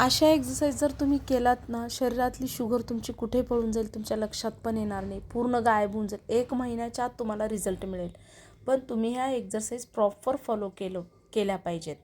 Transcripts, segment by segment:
अशा एक्सरसाइज जर तुम्ही केलात ना शरीरातली शुगर तुमची कुठे पळून जाईल तुमच्या लक्षात पण येणार नाही. पूर्ण गायब होऊन जाईल. एक महिन्याच्या आत तुम्हाला रिझल्ट मिळेल. पण तुम्ही ह्या एक्सरसाइज प्रॉपर फॉलो केलं केल्या पाहिजेत.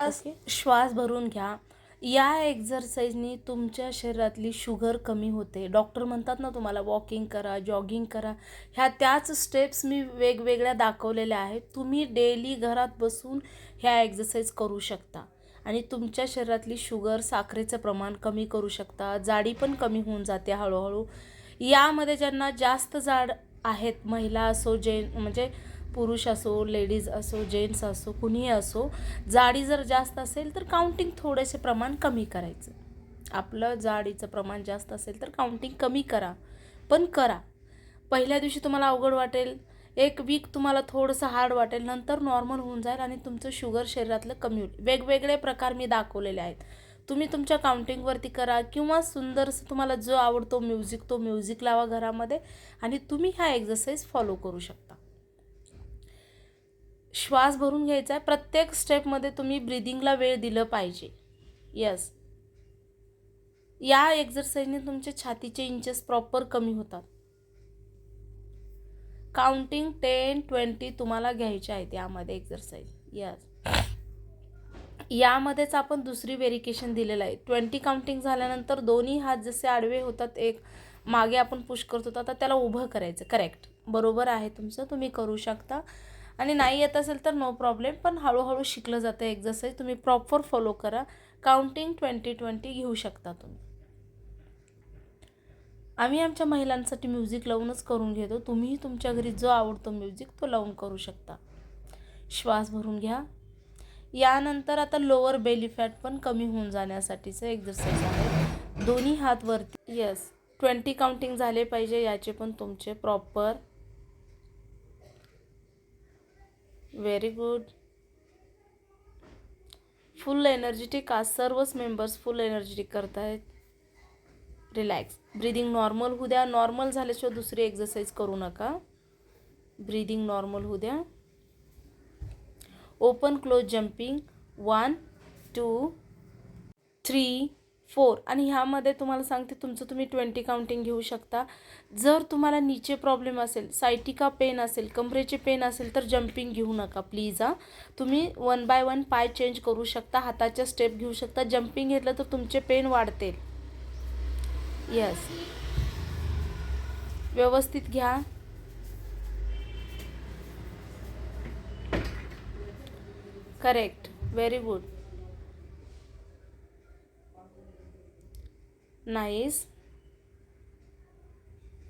ओके श्वास भरून घ्या. या एक्झरसाईजनी तुमच्या शरीरातली शुगर कमी होते. डॉक्टर म्हणतात ना तुम्हाला वॉकिंग करा जॉगिंग करा. ह्या त्याच स्टेप्स मी वेगवेगळ्या दाखवलेल्या आहेत. तुम्ही डेली घरात बसून ह्या एक्झरसाईज करू शकता. आणि तुमच्या शरीरातली शुगर साखरेचं प्रमाण कमी करू शकता जाडी पण कमी होऊन जाते हळूहळू. यामध्ये ज्यांना जास्त जाड आहेत महिला असो जे म्हणजे पुरुष असो लेडीज असो जेंट्स असो कुणीही असो जाडी जर जास्त असेल तर काउंटिंग थोडेसे प्रमाण कमी करायचं. आपलं जाडीचं प्रमाण जास्त असेल तर काउंटिंग कमी करा पण करा. पहिल्या दिवशी तुम्हाला अवघड वाटेल एक वीक तुम्हाला थोडंसं हार्ड वाटेल नंतर नॉर्मल होऊन जाईल आणि तुमचं शुगर शरीरातलं कमी होईल. वेगवेगळे प्रकार मी दाखवलेले आहेत. तुम्ही तुमच्या काउंटिंगवरती करा किंवा सुंदरसं तुम्हाला जो आवडतो म्युझिक तो म्युझिक लावा घरामध्ये आणि तुम्ही ह्या एक्झरसाईज फॉलो करू शकता. श्वास भरून घ्यायचा आहे. प्रत्येक स्टेपमध्ये तुम्ही ब्रिदिंगला वेळ दिलं पाहिजे. यस या एक्झरसाईजने तुमचे छातीचे इंचेस प्रॉपर कमी होतात. काउंटिंग टेन ट्वेंटी तुम्हाला घ्यायचे आहेत यामध्ये एक्झरसाईज यस यामध्येच आपण दुसरी व्हेरिकेशन दिलेलं आहे. ट्वेंटी काउंटिंग झाल्यानंतर दोन्ही हात जसे आडवे होतात एक मागे आपण पुश करत होतो आता त्याला उभं करायचं. करेक्ट बरोबर आहे तुमचं. तुम्ही करू शकता. आणि नाही येत असेल तर नो प्रॉब्लेम पण हळूहळू शिकलं जातं एक्झरसाईज तुम्ही प्रॉपर फॉलो करा. काउंटिंग ट्वेंटी ट्वेंटी घेऊ शकता तुम्ही. आम्ही आमच्या महिलांसाठी म्युझिक लावूनच करून घेतो. तुम्हीही तुमच्या घरी जो आवडतो म्युझिक तो लावून करू शकता. श्वास भरून घ्या. यानंतर आता लोअर बेली फॅट पण कमी होऊन जाण्यासाठीचं एक्झरसाईज आहे. दोन्ही हात वरती येस ट्वेंटी काउंटिंग झाले पाहिजे याचे पण तुमचे proper very good full energetic आज सर्वच मेंबर्स फुल एनर्जेटिक करत आहेत रिलॅक्स. ब्रिदिंग नॉर्मल होऊ द्या. नॉर्मल झाल्याशिवाय दुसरी एक्झरसाईज करू नका. ब्रिदिंग नॉर्मल होऊ द्या. Open close jumping one two three four आणि ह्यामध्ये तुम्हाला सांगते तुमचं तुम्ही ट्वेंटी काउंटिंग घेऊ शकता. जर तुम्हाला नीचे प्रॉब्लेम असेल सायटिका पेन असेल कमरेचे पेन असेल तर जम्पिंग घेऊ नका प्लीज हां. तुम्ही वन बाय वन पाय चेंज करू शकता. हाताच्या स्टेप घेऊ शकता. जम्पिंग घेतलं तर तुमचे पेन वाढतील. येस व्यवस्थित घ्या. Correct very good nice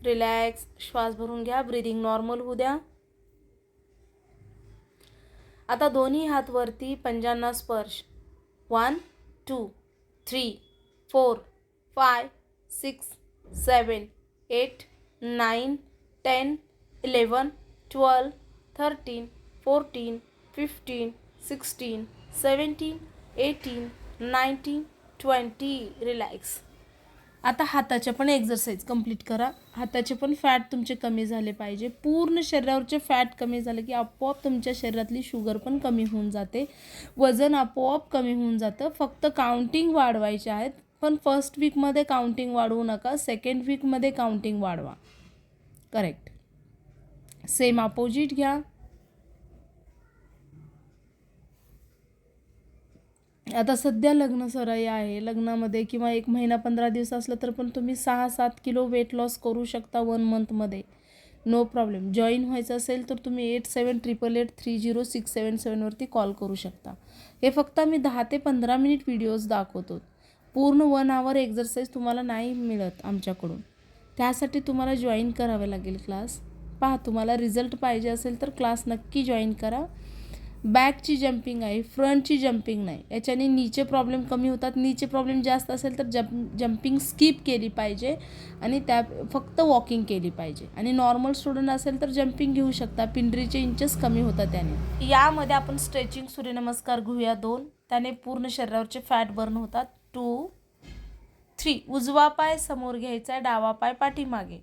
relax श्वास भरून घ्या. ब्रिदिंग नॉर्मल होऊ द्या. आता दोन्ही हात वरती पंजांना स्पर्श. One two three four five six seven eight nine ten eleven twelve thirteen fourteen fifteen sixteen seventeen eighteen nineteen twenty. Relax. आता हाताच्या पण एक्झरसाईज कंप्लीट करा. हाताचे पण फॅट तुमचे कमी झाले पाहिजे. पूर्ण शरीरावरचे फॅट कमी झाले की आपोआप तुमच्या शरीरातली शुगर पण कमी होऊन जाते. वजन आपोआप कमी होऊन जातं. फक्त काउंटिंग वाढवायचे आहेत. पण फर्स्ट वीकमध्ये काउंटिंग वाढवू नका सेकंड वीकमध्ये काउंटिंग वाढवा. करेक्ट सेम अपोजिट घ्या. आता सध्या लग्न सराई आहे. लग्नामध्ये किंवा एक महिना पंधरा दिवस असलं तर पण तुम्ही सहा सात किलो वेट लॉस करू शकता वन मंथमध्ये नो प्रॉब्लेम जॉईन व्हायचं असेल तर तुम्ही eight seven triple eight three zero six seven सेवनवरती call करू शकता. हे फक्त आम्ही दहा ते पंधरा मिनिट व्हिडिओज दाखवतो. पूर्ण वन आवर एक्झरसाईज तुम्हाला नाही मिळत आमच्याकडून. त्यासाठी तुम्हाला जॉईन करावे लागेल क्लास पहा तुम्हाला रिझल्ट पाहिजे असेल तर क्लास नक्की जॉईन करा. बॅकची जम्पिंग आहे फ्रंटची जम्पिंग नाही. याच्याने नीचे प्रॉब्लेम कमी होतात. नीचे प्रॉब्लेम जास्त असेल तर जम्प जम्पिंग स्किप केली पाहिजे आणि त्या फक्त वॉकिंग केली पाहिजे. आणि नॉर्मल स्टुडंट असेल तर जम्पिंग घेऊ शकता. पिंडरीचे इंचेस कमी होतात त्याने. यामध्ये आपण स्ट्रेचिंग सूर्यनमस्कार घेऊया दोन. त्याने पूर्ण शरीरावरचे फॅट बर्न होतात. टू थ्री उजवा पाय समोर घ्यायचा आहे डावा पाय पाठीमागे.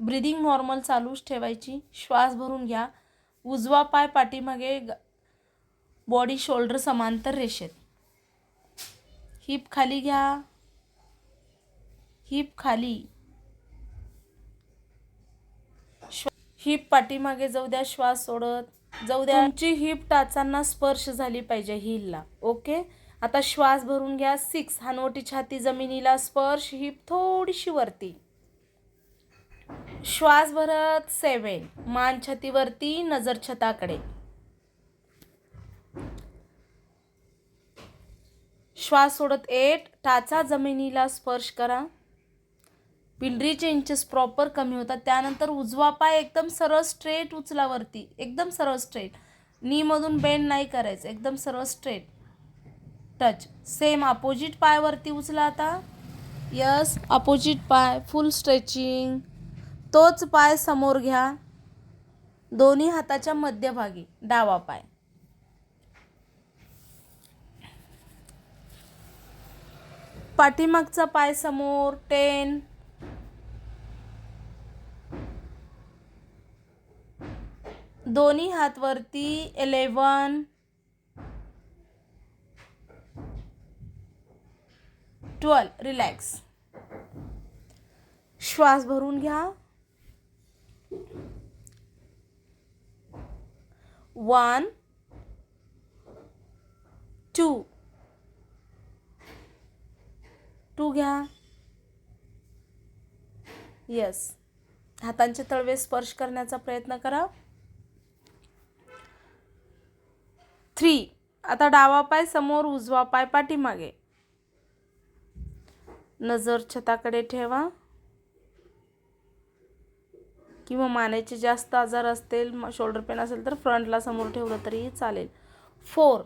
ब्रिदिंग नॉर्मल चालूच ठेवायची. श्वास भरून घ्या. उजवा पाय पाठीमागे बॉडी शोल्डर समांतर रेषेत. हिप खाली घ्या. हिप खाली. हिप पाठीमागे जाऊ द्या श्वास सोडत जाऊ द्या. तुमची हिप टाचांना स्पर्श झाली पाहिजे हिलला ओके? आता श्वास भरून घ्या सिक्स हानवटी छाती जमिनीला स्पर्श हिप थोडीशी वरती. श्वास भरत सेवन मान छातीवरती नजर छताकडे. श्वास सोडत एट टाचा जमिनीला स्पर्श करा. पिंडरीचे इंचेस प्रॉपर कमी होतात. त्यानंतर उजवा पाय एकदम सरळ स्ट्रेट उचलावरती. एकदम सरळ स्ट्रेट नीमधून बेंड नाही करायचं. एकदम सरळ स्ट्रेट टच सेम अपोजिट पायवरती उचला आता. यस अपोजिट पाय. फुल स्ट्रेचिंग तोच पाय समोर घ्या. दोन्ही हाताच्या मध्यभागी. डावा पाय. पाठीमागचा पाय समोर. टेन दोन्ही हातवरती इलेवन ट्वेल्व रिलॅक्स श्वास भरून घ्या. वन टू टू घ्या. येस हातांचे तळवे स्पर्श करण्याचा प्रयत्न करा. थ्री. आता डावा पाय समोर उजवा पाय पाठीमागे. नजर छताकडे ठेवा. किंवा मानेचे जास्त आजार असतील शोल्डर पेन असेल तर फ्रंटला समोर ठेवलं तरी चालेल. फोर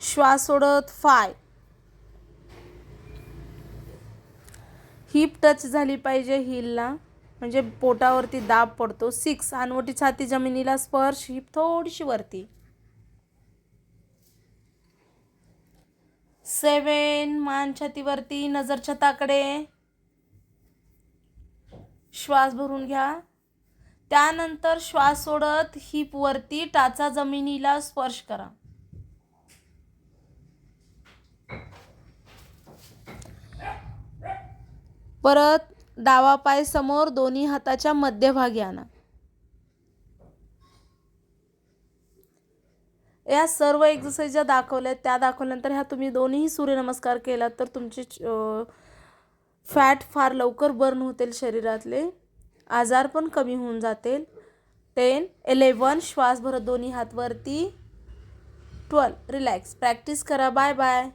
श्वास सोडत फाय हिप टच झाली पाहिजे हिलला म्हणजे पोटावरती दाब पडतो. सिक्स अनवटी छाती जमिनीला स्पर्श हिप थोडीशी वरती. सेवन मान छातीवरती नजर छताकडे. श्वास भरून घ्या. त्यानंतर श्वास सोडत हिप वरती टाचा जमिनीला स्पर्श करा. परत डावा पाय समोर दोन्ही हाताच्या मध्यभागी आणा. या सर्व एक्सरसाइज ज्या दाखवल्या त्या दाखवल्यानंतर ह्या तुम्ही दोन्ही सूर्यनमस्कार केलात तर तुमचे फॅट फार लवकर बर्न होतील शरीरातले. आजार पण कमी होऊन जातील. टेन इलेवन श्वास भरत दोन्ही हातवरती ट्वेल्व रिलॅक्स प्रॅक्टिस करा. Bye bye